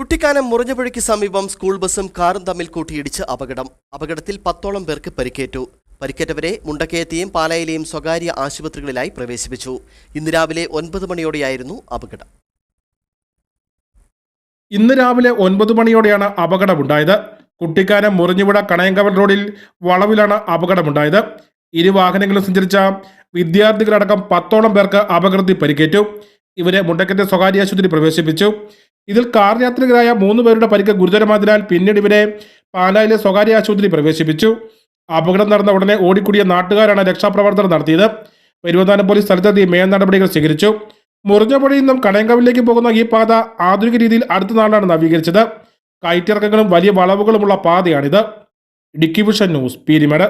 കുട്ടിക്കാനം മുറിഞ്ഞപുഴയ്ക്ക് സമീപം സ്കൂൾ ബസും കാറും തമ്മിൽ കൂട്ടിയിടിച്ച് അപകടം. അപകടത്തിൽ പത്തോളം പേർക്ക് പരിക്കേറ്റു. പരിക്കേറ്റവരെ മുണ്ടക്കയത്തെയും പാലായിലെയും സ്വകാര്യ ആശുപത്രികളിലായി പ്രവേശിപ്പിച്ചു. ഇന്ന് രാവിലെ ഒൻപത് മണിയോടെയായിരുന്നു അപകടം. ഇന്ന് രാവിലെ ഒൻപത് മണിയോടെയാണ് അപകടമുണ്ടായത്. കുട്ടിക്കാനം മുറിഞ്ഞുപുഴ കണയങ്കവൽ റോഡിൽ വളവിലാണ് അപകടമുണ്ടായത്. ഇരു വാഹനങ്ങളും സഞ്ചരിച്ച വിദ്യാർത്ഥികളടക്കം പത്തോളം പേർക്ക് അപകടത്തിൽ പരിക്കേറ്റു. ഇവരെ മുണ്ടക്കത്തെ സ്വകാര്യ ആശുപത്രി പ്രവേശിപ്പിച്ചു. ഇതിൽ കാർ യാത്രികരായ മൂന്ന് പേരുടെ പരിക്ക് ഗുരുതരമായതിനാൽ പിന്നീട് ഇവരെ പാലായിലെ സ്വകാര്യ ആശുപത്രി പ്രവേശിപ്പിച്ചു. അപകടം നടന്ന ഉടനെ ഓടിക്കൂടിയ നാട്ടുകാരാണ് രക്ഷാപ്രവർത്തനം നടത്തിയത്. പെരുവന്താനം പോലീസ് സ്ഥലത്തെത്തി മേൽ നടപടികൾ സ്വീകരിച്ചു. മുറിഞ്ഞപുഴയിൽ നിന്നും കണയങ്കവിലേക്ക് പോകുന്ന ഈ പാത ആധുനിക രീതിയിൽ അടുത്ത നാളാണ് നവീകരിച്ചത്. കയറ്റിറക്കങ്ങളും വലിയ വളവുകളുമുള്ള പാതയാണിത്. ഇടുക്കി ന്യൂസ് പീരിമേട്.